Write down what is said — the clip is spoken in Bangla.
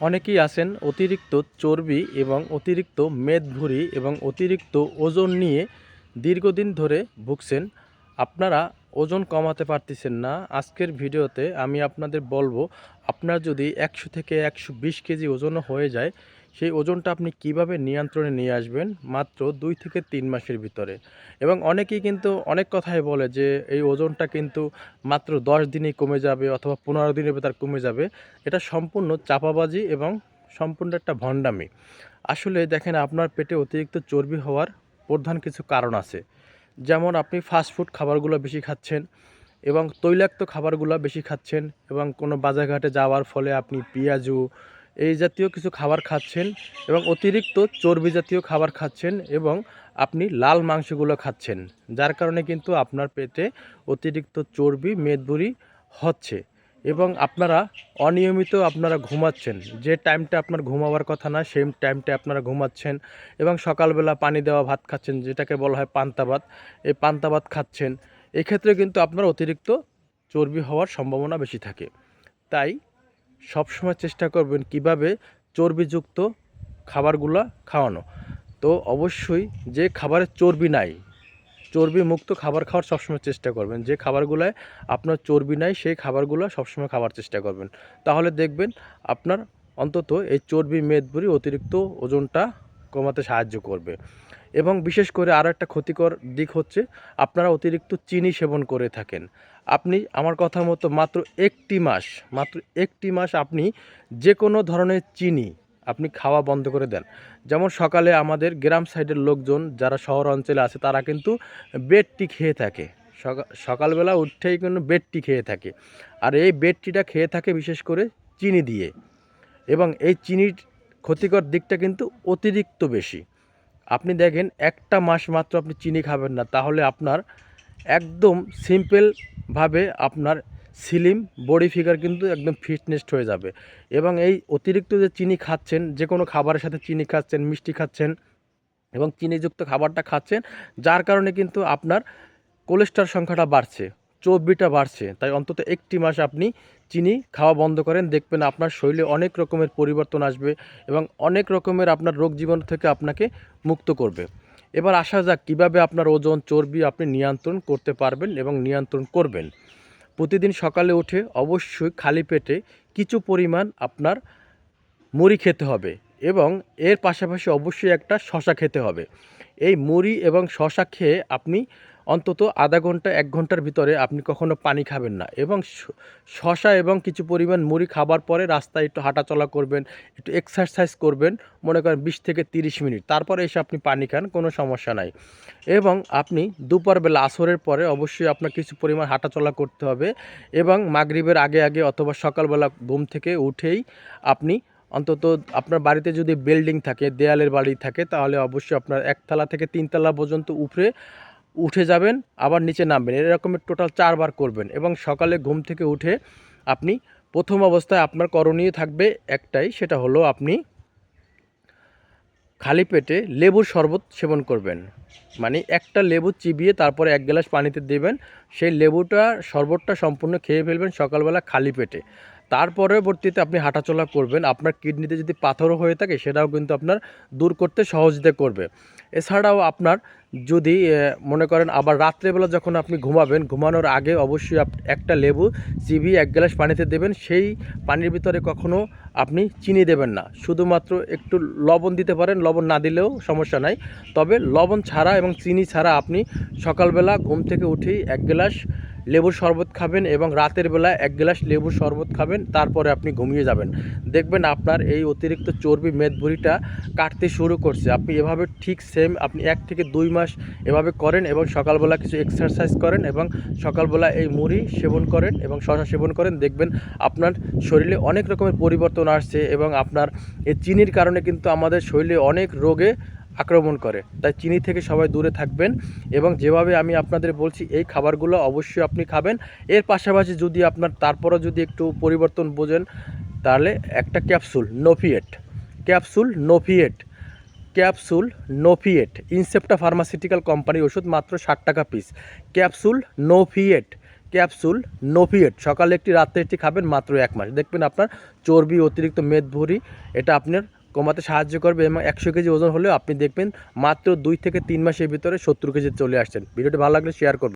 অনেকেই আছেন অতিরিক্ত চর্বি এবং অতিরিক্ত মেদভুঁড়ি এবং অতিরিক্ত ওজন নিয়ে দীর্ঘদিন ধরে ভুগছেন। আপনারা ওজন কমাতে পারতেছেন না। আজকের ভিডিওতে আমি আপনাদের বলব, আপনার যদি একশো থেকে একশো বিশ কেজি ওজনও হয়ে যায় সেই ওজনটা আপনি কীভাবে নিয়ন্ত্রণে নিয়ে আসবেন মাত্র দুই থেকে তিন মাসের ভিতরে। এবং অনেকেই কিন্তু অনেক কথাই বলে যে এই ওজনটা কিন্তু মাত্র দশ দিনেই কমে যাবে অথবা পনেরো দিনের ভেতর কমে যাবে। এটা সম্পূর্ণ চাপাবাজি এবং সম্পূর্ণ একটা ভণ্ডামি। আসলে দেখেন আপনার পেটে অতিরিক্ত চর্বি হওয়ার প্রধান কিছু কারণ আছে। যেমন আপনি ফাস্টফুড খাবারগুলো বেশি খাচ্ছেন এবং তৈলাক্ত খাবারগুলো বেশি খাচ্ছেন এবং কোনো বাজারঘাটে যাওয়ার ফলে আপনি পেঁয়াজু এই জাতীয় কিছু খাবার খাচ্ছেন এবং অতিরিক্ত চর্বি জাতীয় খাবার খাচ্ছেন এবং আপনি লাল মাংসগুলো খাচ্ছেন, যার কারণে কিন্তু আপনার পেটে অতিরিক্ত চর্বি, মেদবুরি হচ্ছে এবং আপনারা অনিয়মিত আপনারা ঘুমাচ্ছেন। যে টাইমটা আপনার ঘুমাবার কথা না সেই টাইমটা আপনারা ঘুমাচ্ছেন এবং সকালবেলা পানি দেওয়া ভাত খাচ্ছেন, যেটাকে বলা হয় পান্তা ভাত, এই পান্তা ভাত খাচ্ছেন, এক্ষেত্রে কিন্তু আপনার অতিরিক্ত চর্বি হওয়ার সম্ভাবনা বেশি থাকে। তাই সবসময় চেষ্টা করবেন কীভাবে চর্বিযুক্ত খাবারগুলো খাওয়ানো। তো অবশ্যই যে খাবারে চর্বি নাই চর্বি মুক্ত খাবার খাওয়ার সবসময় চেষ্টা করবেন। যে খাবারগুলোয় আপনার চর্বি নাই, সেই খাবারগুলো সবসময় খাওয়ার চেষ্টা করবেন। তাহলে দেখবেন আপনার অন্তত এই চর্বি মেদবুরি অতিরিক্ত ওজনটা কমাতে সাহায্য করবে। এবং বিশেষ করে আরও একটা ক্ষতিকর দিক হচ্ছে, আপনারা অতিরিক্ত চিনি সেবন করে থাকেন। আপনি আমার কথা মতো মাত্র একটি মাস, মাত্র একটি মাস আপনি যে কোনো ধরনের চিনি আপনি খাওয়া বন্ধ করে দেন। যেমন সকালে আমাদের গ্রাম সাইডের লোকজন যারা শহর অঞ্চলে আছে, তারা কিন্তু বেডটি খেয়ে থাকে। সকা- সকালবেলা উঠেই কিন্তু বেডটি খেয়ে থাকে। আর এই বেডটিটা খেয়ে থাকে বিশেষ করে চিনি দিয়ে। এবং এই চিনির ক্ষতিকর দিকটা কিন্তু অতিরিক্ত বেশি। আপনি দেখেন একটা মাস মাত্র আপনি চিনি খাবেন না, তাহলে আপনার একদম সিম্পলভাবে আপনার স্লিম, বডি ফিগার কিন্তু একদম ফিটনেসড হয়ে যাবে। এবং এই অতিরিক্ত যে চিনি খাচ্ছেন, যে কোনো খাবারের সাথে চিনি খাচ্ছেন, মিষ্টি খাচ্ছেন এবং চিনিযুক্ত খাবারটা খাচ্ছেন, যার কারণে কিন্তু আপনার কোলেস্ট্রল সংখ্যাটা বাড়ছে। চর্বিটা বাড়ছে। তাই অন্তত একটি মাস আপনি চিনি খাওয়া বন্ধ করেন, দেখবেন আপনার শরীরে অনেক রকমের পরিবর্তন আসবে এবং অনেক রকমের আপনার রোগ জীবন থেকে আপনাকে মুক্ত করবে। এবার আসা যাক কীভাবে আপনার ওজন, চর্বি আপনি নিয়ন্ত্রণ করতে পারবেন এবং নিয়ন্ত্রণ করবেন। প্রতিদিন সকালে উঠে অবশ্যই খালি পেটে কিছু পরিমাণ আপনার মুড়ি খেতে হবে এবং এর পাশাপাশি অবশ্যই একটা শশা খেতে হবে। এই মুড়ি এবং শশা খেয়ে আপনি অন্তত আধা ঘণ্টা, এক ঘণ্টার ভিতরে আপনি কখনো পানি খাবেন না। এবং শশা এবং কিছু পরিমাণ মুড়ি খাবার পরে রাস্তায় একটু হাঁটাচলা করবেন, একটু এক্সারসাইজ করবেন, মনে করেন বিশ থেকে তিরিশ মিনিট। তারপরে এসে আপনি পানি খান, কোনো সমস্যা নাই। এবং আপনি দুপুরবেলা আসরের পরে অবশ্যই আপনার কিছু পরিমাণ হাঁটাচলা করতে হবে এবং মাগরিবের আগে আগে অথবা সকালবেলা ঘুম থেকে উঠেই আপনি অন্তত আপনার বাড়িতে যদি বিল্ডিং থাকে, দেয়ালের বাড়ি থাকে, তাহলে অবশ্যই আপনার একতলা থেকে তিনতলা পর্যন্ত উপরে উঠে যাবেন, আবার নিচে নামবেন। এরকমের টোটাল চারবার করবেন এবং সকালে ঘুম থেকে উঠে আপনি প্রথম অবস্থায় আপনার করণীয় থাকবে একটাই, সেটা হলো আপনি খালি পেটে লেবুর শরবত সেবন করবেন। মানে একটা লেবু চিবিয়ে তারপরে এক গ্লাস পানিতে দেবেন, সেই লেবুটা, শরবতটা সম্পূর্ণ খেয়ে ফেলবেন সকালবেলা খালি পেটে। তার পরবর্তীতে আপনি হাঁটাচলা করবেন। আপনার কিডনিতে যদি পাথরও হয়ে থাকে, সেটাও কিন্তু আপনার দূর করতে সহযোগিতা করবে। এছাড়াও আপনার যদি মনে করেন আবার রাত্রেবেলা যখন আপনি ঘুমাবেন, ঘুমানোর আগে অবশ্যই একটা লেবু চিবিয়ে এক গ্লাস পানিতে দেবেন। সেই পানির ভিতরে কখনো আপনি চিনি দেবেন না। শুধুমাত্র একটু লবণ দিতে পারেন। লবণ না দিলেও সমস্যা নাই। তবে লবণ ছাড়া এবং চিনি ছাড়া আপনি সকালবেলা ঘুম থেকে উঠেই এক গ্লাস লেবুর শরবত খাবেন এবং রাতের বেলা এক গ্লাস লেবুর শরবত খাবেন, তারপরে আপনি ঘুমিয়ে যাবেন। দেখবেন আপনার এই অতিরিক্ত চর্বি মেদভুঁড়িটা কাটতে শুরু করছে। আপনি এভাবে ঠিক সেম আপনি এক থেকে দুই মাস এভাবে করেন এবং সকালবেলা কিছু এক্সারসাইজ করেন এবং সকালবেলা এই মুড়ি সেবন করেন এবং শশা সেবন করেন। দেখবেন আপনার শরীরে অনেক রকমের পরিবর্তন আসছে এবং আপনার এই চিনির কারণে কিন্তু আমাদের শরীরে অনেক রোগে আক্রমণ করে। তাই চিনি থেকে সবাই দূরে থাকবেন এবং যেভাবে আমি আপনাদের বলছি, এই খাবারগুলো অবশ্যই আপনি খাবেন। এর পাশাপাশি যদি আপনার, তারপরও যদি একটু পরিবর্তন বোঝেন, তাহলে একটা capsule, Nofiate. Capsule Nofiate. Capsule, Nofiate. Incepta pharmaceutical কোম্পানির ওষুধ মাত্র ষাট টাকা piece. Capsule, Nofiate. Capsule, Nofiate. সকালে একটি, রাত্রে একটি খাবেন মাত্র এক মাস। দেখবেন আপনার চর্বি অতিরিক্ত মেদ ভুঁড়ি এটা আপনার কমাতে সাহায্য করবে এবং একশো কেজি ওজন হলেও আপনি দেখবেন মাত্র দুই থেকে তিন মাসের ভিতরে সত্তর কেজি চলে আসছেন। ভিডিওটি ভালো লাগলে শেয়ার করবেন।